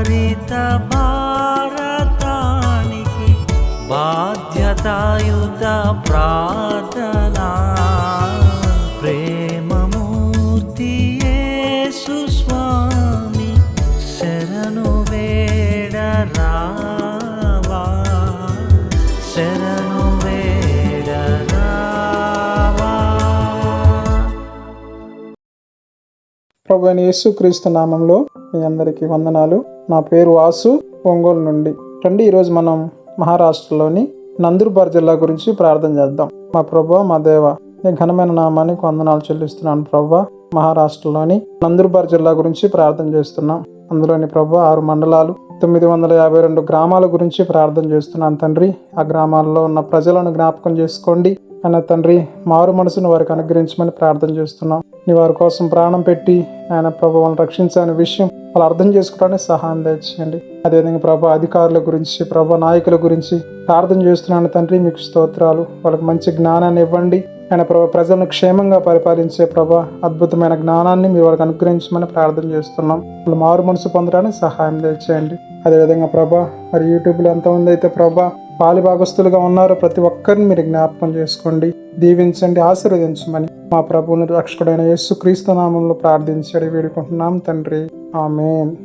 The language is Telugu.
హరిత భారతానికి బాధ్యతాయుత ప్రార్థనా. ప్రేమమూర్తి స్వామి శరణు వేడరావా. శరణు ప్రభు అని యేసుక్రీస్తు నామంలో మీ అందరికీ వందనాలు. నా పేరు వాసు ఒంగోలు నుండి. రండి ఈరోజు మనం మహారాష్ట్రలోని నందూర్బార్ జిల్లా గురించి ప్రార్థన చేద్దాం. మా ప్రభు మా దేవ నీ ఘనమైన నామానికి వందనాలు చెల్లిస్తున్నాను ప్రభు. మహారాష్ట్రలోని నందూర్బార్ జిల్లా గురించి ప్రార్థన చేస్తున్నాం. అందులోని ప్రభు ఆరు మండలాలు తొమ్మిది వందల యాభై రెండు గ్రామాల గురించి ప్రార్థన చేస్తున్నాను తండ్రి. ఆ గ్రామాల్లో ఉన్న ప్రజలను జ్ఞాపకం చేసుకోండి. అన్న తండ్రి మారు మనసును వారికి అనుగ్రహించమని ప్రార్థన చేస్తున్నాం. నీ వారి కోసం ప్రాణం పెట్టి ఆయన ప్రభు వాళ్ళని రక్షించని విషయం వాళ్ళు అర్థం చేసుకోవడానికి సహాయం దయచేయండి. అదేవిధంగా ప్రభా అధికారుల గురించి ప్రభా నాయకుల గురించి ప్రార్థన చేస్తున్నాను తండ్రి మీకు స్తోత్రాలు. వాళ్ళకి మంచి జ్ఞానాన్ని ఇవ్వండి. ఆయన ప్రభా ప్రజలను క్షేమంగా పరిపాలించే ప్రభా అద్భుతమైన జ్ఞానాన్ని మీ వాళ్ళకి అనుగ్రహించమని ప్రార్థన చేస్తున్నాం. వాళ్ళు మారు మనసు పొందడానికి సహాయం దయచేయండి. అదేవిధంగా ప్రభా మరి యూట్యూబ్లో ఎంతమంది అయితే ప్రభా పాలి భాగస్తులుగా ఉన్నారో ప్రతి ఒక్కరిని మీరు జ్ఞాపకం చేసుకోండి. దీవించండి ఆశీర్వదించమని మా ప్రభువుని రక్షకుడైన యేసు క్రీస్తు నామంలో ప్రార్థించడి వేడుకుంటున్నాం తండ్రి. ఆమెన్.